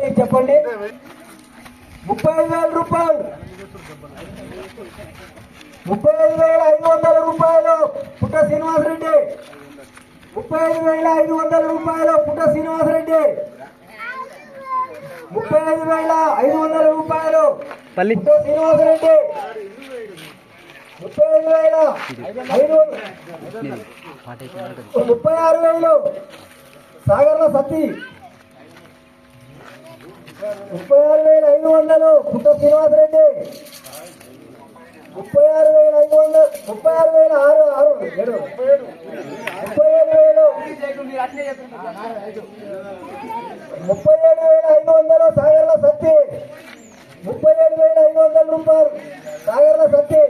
మీకు చెప్పండి. ముప్పై ఐదు వేల రూపాయలు. ముప్పై ఐదు వేల ఐదు వందల రూపాయలు. పుట్ట శ్రీనివాసరెడ్డి ముప్పై ఐదు వేల ఐదు వందల రూపాయలు. పుట్ట శ్రీనివాసరెడ్డి ముప్పై ఐదు వేల ఐదు వందల రూపాయలు. పల్లి పుట్ట శ్రీనివాసరెడ్డి ముప్పై ఐదు వేల ఐదు ముప్పై ఆరు వేలు. సాగర్ల సత్తి ముప్పై ఆరు వేల ఐదు వందలు. పుట్ట శ్రీనివాస రెడ్డి ముప్పై ఆరు వేల ఐదు వందలు. ముప్పై ఆరు వేల ఆరు ఆరు. ఏడు. ముప్పై ఏడు వేలు. ముప్పై ఏడు వేల ఐదు వందలు సాగర్ల సత్తి. ముప్పై ఏడు వేల ఐదు వందల రూపాయలు సాగర్ల సత్తి.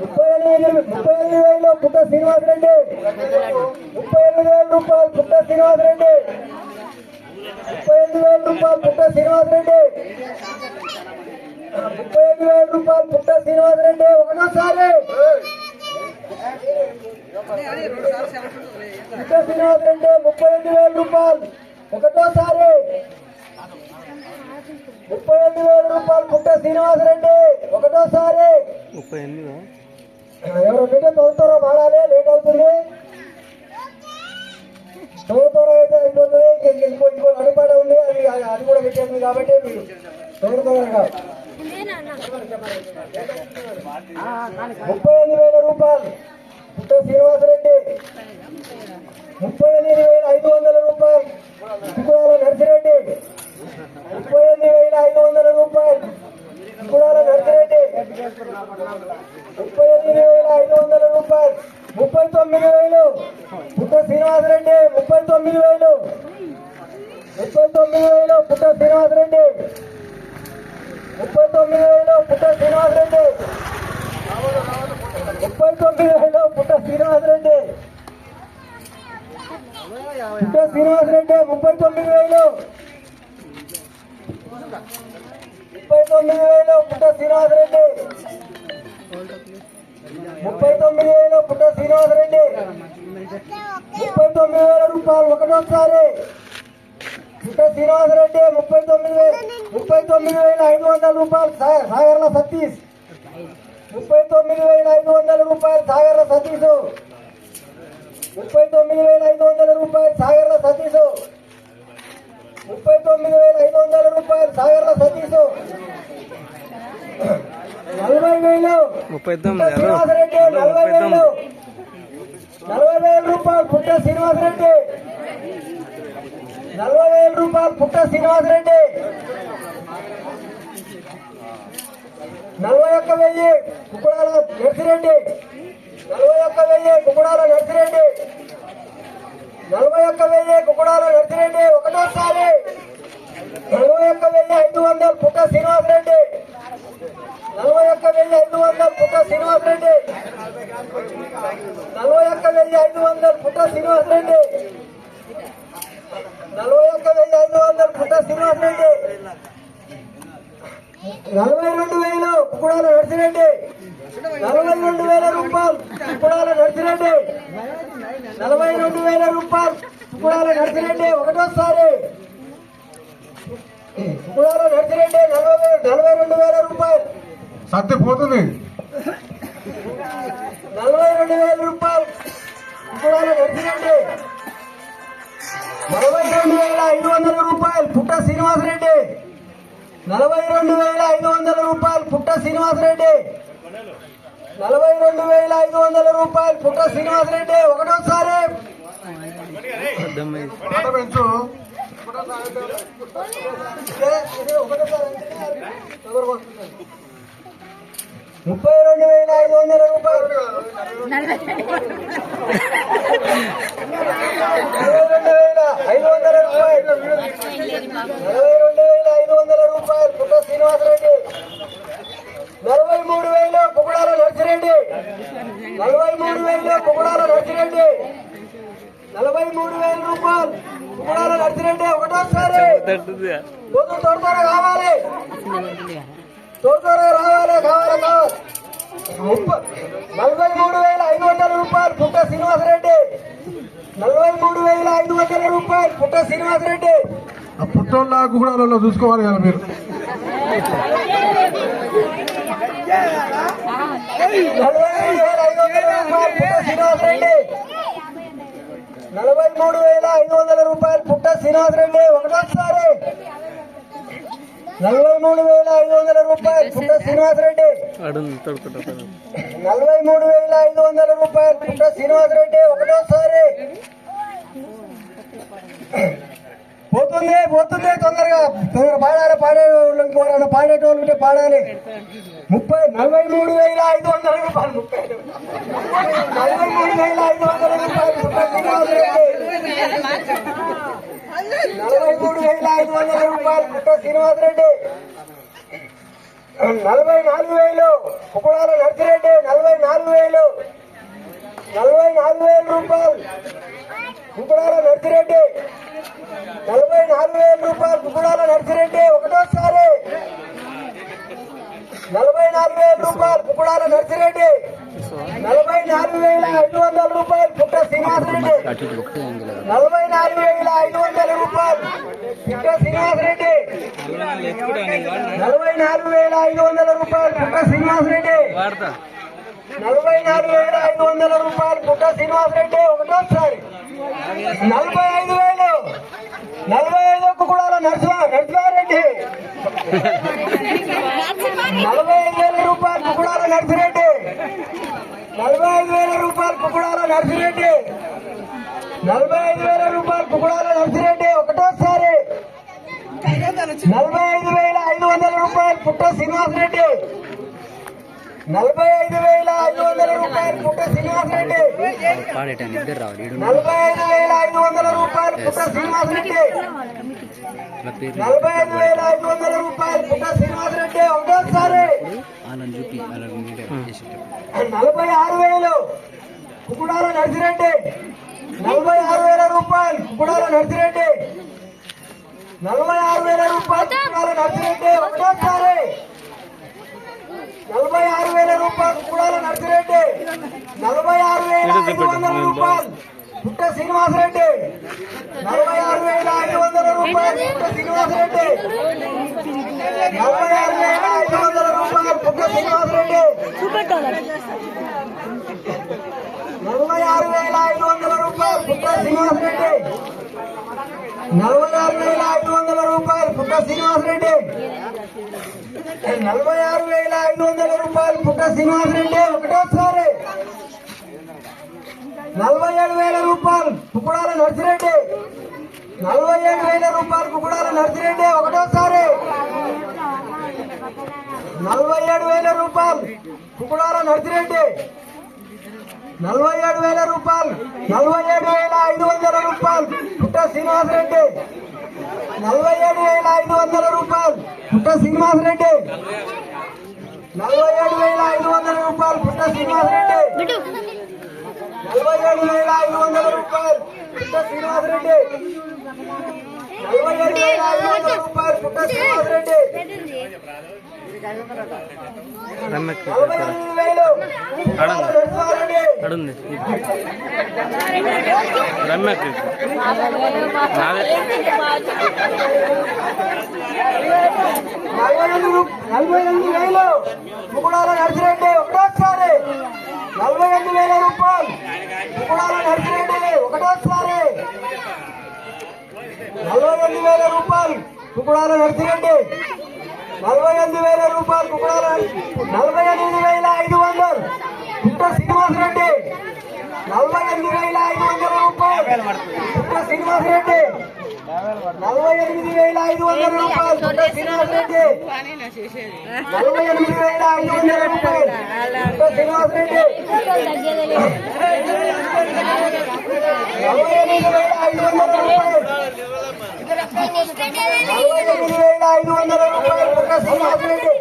ముప్పై ఎనిమిది ముప్పై ఎనిమిది వేలు పుట్ట శ్రీనివాస రెడ్డి ముప్పై ఎనిమిది వేల రూపాయలు పుట్ట శ్రీనివాస రెడ్డి ముప్పై ఎనిమిది వేల రూపాయలు పుట్ట శ్రీనివాసరెడ్డి. ముప్పై ఐదు వేల రూపాయలు పుట్ట శ్రీనివాసరెడ్డి ఒకటోసారి. పుట్ట శ్రీనివాసరెడ్డి ముప్పై ఐదు వేల రూపాయలు ఒకటోసారి. ముప్పై ఐదు వేల రూపాయలు పుట్ట శ్రీనివాసరెడ్డి ఒకటోసారి. ముప్పై ఎనిమిది? ఎవరు ఉంటే తొలతోర వాడాలి లేట్ అవుతుంది. తొలతోర అయితే అయిపోతుంది. ఇంక- ఇంకో ఇంకో నడిపాడ ఉంది. అది అది కూడా పెట్టేస్తుంది కాబట్టి మీరు తొలతోరగా ముప్పై ఐదు వేల రూపాయలు. పుట్ట శ్రీనివాసరెడ్డి. ముప్పై ఎనిమిది వేల ఐదు వందల రూపాయలు కుకురాల నర్సిరెడ్డి ముప్పై ఎనిమిది వేల ఐదు వందల రూపాయలు కుకురాల నర్సిరెడ్డి ముప్పై ఎనిమిది వేల ఐదు వందల రూపాయలు ముప్పై తొమ్మిది వేలు పుట్ట శ్రీనివాసరెడ్డి ముప్పై తొమ్మిది వేలు ముప్పై తొమ్మిది వేలు పుట్ట శ్రీనివాసరెడ్డి ముప్పై తొమ్మిది వేలు పుట్ట శ్రీనివాసరెడ్డి ముప్పై తొమ్మిది వేలు పుట్ట శ్రీనివాసరెడ్డి పుట్ట శ్రీనివాసరెడ్డి ముప్పై తొమ్మిది వేలు. ముప్పై తొమ్మిది వేలు పుట్ట శ్రీనివాసరెడ్డి ముప్పై తొమ్మిది వేలు పుట్ట శ్రీనివాసరెడ్డి ముప్పై తొమ్మిది వేల రూపాయలు ఒకటోసారి. పుట్ట శ్రీనివాసరెడ్డి ముప్పై తొమ్మిది వేలు ముప్పై తొమ్మిది వేల ఐదు వందల రూపాయలు సాగర్ల సతీష్. ముప్పై తొమ్మిది వేల ఐదు వందల రూపాయలు సాగర్ల సతీష్. ముప్పై తొమ్మిది వేల ఐదు వందల రూపాయలు సాగర్ల సతీష్. ముప్పై తొమ్మిది వేల ఐదు వందల రూపాయలు సాగర్ల సతీష్. నలభై వేలు. శ్రీనివాసరెడ్డి హలో నలభై వేలు. నలభై వేల రూపాయలు పుట్ట శ్రీనివాసరెడ్డి నలభై వేల రూపాయలు పుట్ట శ్రీనివాసరెడ్డి నలభై ఒక్క వెయ్యి కుకుడాల నర్సిరెడ్డి నలభై ఒక్క వెయ్యి కుకుడాల నర్సిరెడ్డి నలభై ఒక్క వెయ్యి కుకుడాల నర్సిరెడ్డి ఒకటోసారి. నలభై ఒక్క వెయ్యి ఐదు వందలు పుట్ట శ్రీనివాసరెడ్డి నలభై ఒక్క వెయ్యి ఐదు వందలు పుట్ట శ్రీనివాసరెడ్డి నలభై వెయ్యి ఐదు వందలు పుట్ట శ్రీనివాసరెడ్డి నలభై ఒక్క వెయ్యి ఐదు వందలు పుట్ట శ్రీనివాసరెడ్డి నలభై రెండు వేలు కుడాల నర్సిరెడ్డి. నలభై రెండు వేల రూపాయలు కుడాల నర్సిరెడ్డి. నలభై రెండు వేల రూపాయలు కుడాల నర్సిరెడ్డి. ఒకటోసారి. కుడాల నర్సిరెడ్డి నలభై నలభై రెండు వేల రూపాయలు. సత్తి పోతుంది. నలభై రెండు వేల రూపాయలు కుడాల నర్సిరెడ్డి నలభై రెండు వేల ఐదు వందల రూపాయలు పుట్ట శ్రీనివాసరెడ్డి నలభై రెండు వేల ఐదు వందల రూపాయలు పుట్ట శ్రీనివాసరెడ్డి నలభై రెండు వేల ఐదు వందల రూపాయలు పుట్ట శ్రీనివాసరెడ్డి ఒకటోసారి. పెంచు. ముప్పై రెండు వేల ఐదు వందల రూపాయలు. నలభై రెండు వేల ఐదు వందల రూపాయలు. నలభై రెండు వేల ఐదు వందల రూపాయలు. పుట్ట శ్రీనివాసరెడ్డి. నలభై మూడు వేలు కుకుడాల నర్సిరెడ్డి. నలభై మూడు వేలు కుకుడాల నర్సిరెడ్డి. నలభై మూడు వేల రూపాయలు. కుకుడాల నర్సిరెడ్డి ఒకటోసారి. కావాలి. త్వరగా రావాలి కావాలి. కావాలి ముప్ప- నలభై మూడు వేల ఐదు వందల రూపాయలు పుట్ట శ్రీనివాసరెడ్డి. నలభై మూడు వేల ఐదు వందల రూపాయలు పుట్ట శ్రీనివాసరెడ్డి. ఆ పుట్టోళ్ళ గుహుడాలలో చూసుకోవాలి కదా మీరు. నలభై మూడు వేల ఐదు వందల రూపాయలు పుట్ట శ్రీనివాస్ రెడ్డి ఒకటోసారి. నలభై మూడు వేల ఐదు వందల రూపాయలు. పుట్ట శ్రీనివాస్ రెడ్డి అడుగు తడుకుంటా నలభై మూడు వేల ఐదు వందల రూపాయలు. పుట్ట శ్రీనివాస్ రెడ్డి ఒకటోసారి. పోతుంది పోతుంది తొందరగా. తొందరగా పాడాలి పాడే వాళ్ళు పాడేటోళ్ళు ఉంటే పాడాలి. ముప్పై నలభై మూడు వేల ఐదు వందల రూపాయలు. ముప్పై నలభై మూడు వేల ఐదు వందల రూపాయలు. పుట్ట శ్రీనివాస్ రెడ్డి నలభై మూడు వేల ఐదు వందల రూపాయలు పుట్ట శ్రీనివాస్ రెడ్డి నలభై నాలుగు వేలు కుకుడాల నర్సిరెడ్డి నలభై నాలుగు వేలు. నలభై నాలుగు వేల రూపాయలు కుకుడాల నర్సిరెడ్డి. నలభై నాలుగు వేల రూపాయలు కుకుడాల నర్సిరెడ్డి ఒకటోసారి. నలభై నాలుగు వేల రూపాయలు కుకుడాల నర్సిరెడ్డి. నలభై నాలుగు వేల ఐదు వందల రూపాయలు పుట్ట శ్రీనివాసరెడ్డి నలభై నాలుగు వేల ఐదు వందల రూపాయలు పుట్ట శ్రీనివాసరెడ్డి నలభై నాలుగు వేల ఐదు వందల రూపాయలు పుట్ట శ్రీనివాసరెడ్డి. వాడతా నలభై నాలుగు వేల ఐదు వందల రూపాయలు పుట్ట శ్రీనివాసరెడ్డి ఒకటోసారి. నలభై ఐదు వేలు. నలభై ఐదు కూడా నరసింహ నరసింహారెడ్డి నలభై ఐదు వేల రూపాయలు కుకుడాల నర్సిరెడ్డి. నలభై ఐదు వేల రూపాయలు కుకుడాల నర్సిరెడ్డి. నలభై ఐదు వేల రూపాయలు కుకుడాల నర్సిరెడ్డి. ఒకటోసారి. నలభై ఐదు వేల పుట్ట శ్రీనివాస్ రెడ్డి నలభై ఐదు వేల ఐదు వందల రూపాయలు పుట్ట శ్రీనివాస్ రెడ్డి నలభై ఐదు వేల ఐదు వందల రూపాయలు పుట్ట శ్రీనివాస్ రెడ్డి నలభై ఐదు వేల ఐదు వందల రూపాయలు పుట్ట శ్రీనివాస్ రెడ్డి ఒకటోసారి. నలభై ఆరు వేలు కుకుడాల నర్సిరెడ్డి. నలభై ఆరు వేల రూపాయలు కుకుడాల నర్సిరెడ్డి. నలభై ఆరు వేల రూపాయలు కుకుడాల నర్సిరెడ్డి. ఒకటోసారి నలభై ఆరు వేల కుకుడాల నర్సిరెడ్డి. నలభై ఆరు వేల ఐదు వందల రూపాయలు. పుట్ట శ్రీనివాసరెడ్డి. నలభై ఆరు వేల ఐదు వందల రూపాయలు పుట్ట శ్రీనివాసరెడ్డి. నలభై ఆరు వేల ఐదు వందల రూపాయలు పుట్ట శ్రీనివాసరెడ్డి. నలభై ఆరు వేల ఐదు వందల రూపాయలు పుట్ట శ్రీనివాస్ రెడ్డి నలభై ఆరు వేల ఐదు వందల రూపాయలు. పుట్ట శ్రీనివాస్ రెడ్డి నలభై ఆరు వేల ఐదు వందల రూపాయలు. పుట్ట శ్రీనివాసరెడ్డి ఒకటోసారి. నలభై ఏడు వేల రూపాయలు. కుక్కుడాల నర్సిరెడ్డి. నలభై ఏడు వేల రూపాయలు. కుక్కుడాల నర్సిరెడ్డి ఒకటోసారి. నలభై ఏడు వేల రూపాయలు. కుక్కుడాల నర్సిరెడ్డి. నలభై ఏడు వేల రూపాయలు నలభై ఏడు వేల ఐదు వందల రూపాయలు. పుట్ట శ్రీనివాస్ రెడ్డి నలభై ఏడు వేల ఐదు వందల రూపాయలు. పుట్ట శ్రీనివాస్ రెడ్డి నలభై ఏడు వేల ఐదు వందల రూపాయలు. పుట్ట శ్రీనివాస్ రెడ్డి నలభై ఏడు వేల ఐదు వందల రూపాయలు. పుట్ట శ్రీనివాస్ రెడ్డి నలభై ఏడు వేల ఐదు వందల రూపాయలు. పుట్ట శ్రీనివాస్ రెడ్డి నలభై ఎనిమిది వేలు. అడుంది రమ్మెక్కి నాదే నలభై ఎనిమిది వేలు ముకుడాల నర్సిరెడ్డి ఒకటోసారి నలభై ఎనిమిది వేల రూపాయలు ముకుడాల నర్సిరెడ్డి ఒకటోసారి నలభై ఎనిమిది వేల రూపాయలు కుకుడాల నర్సిరెడ్డి నలభై ఎనిమిది వేల రూపాయలు కుకుడాల నలభై ఎనిమిది వేల ఐదు వందలు. పుట్ట శ్రీనివాస్ రెడ్డి. నలభై ఎనిమిది వేల ఐదు వందల రూపాయలు. పుట్ట శ్రీనివాస్ రెడ్డి. నలభై ఎనిమిది వేల ఐదు వందల రూపాయలు. పుట్ట శ్రీనివాస్ రెడ్డి. నలభై ఎనిమిది వేల ఐదు వందల రూపాయలు. పుట్ట శ్రీనివాస్ రెడ్డి. నలభై ఎనిమిది వేల ఐదు వందల రూపాయలు. నలభై ఎనిమిది వేల ఐదు వందల రూపాయలు. పుట్ట శ్రీనివాస్ రెడ్డి.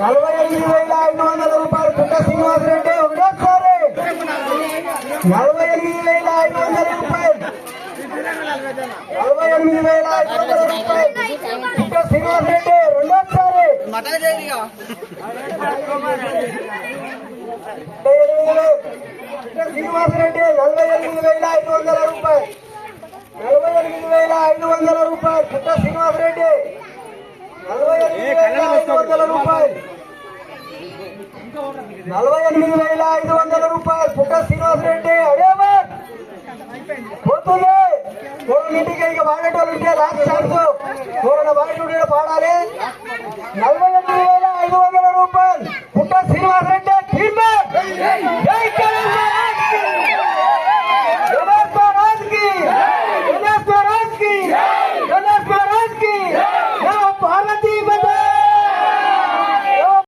నలభై ఎనిమిది వేల ఐదు వందల రూపాయలు పుట్ట శ్రీనివాస్ రెడ్డి ఒకటోసారి నలభై ఎనిమిది వేల ఐదు వందల రూపాయలు. నలభై ఎనిమిది వేల ఐదు వందల రూపాయలు పుట్ట శ్రీనివాస్ రెడ్డి రెండోసారి. శ్రీనివాస్ రెడ్డి నలభై ఎనిమిది వేల ఐదు వందల రూపాయలు. నలభై ఎనిమిది వేల ఐదు వందల రూపాయలు పుట్ట శ్రీనివాస్ రెడ్డి నలభై ఎనిమిది వేల ఐదు వందల రూపాయలు. పుట్ట శ్రీనివాస్ రెడ్డి అడేవర్ పోతుంది. ఇంటికి ఇక వాడేటోళ్ళు ఉంటే లాస్ట్ ఛాన్స్ ఎవరైనా వాడేటోళ్ళు పాడాలి. నలభై ఎనిమిది వేల ఐదు వందల రూపాయలు. పుట్ట శ్రీనివాస్ రెడ్డి టీమ్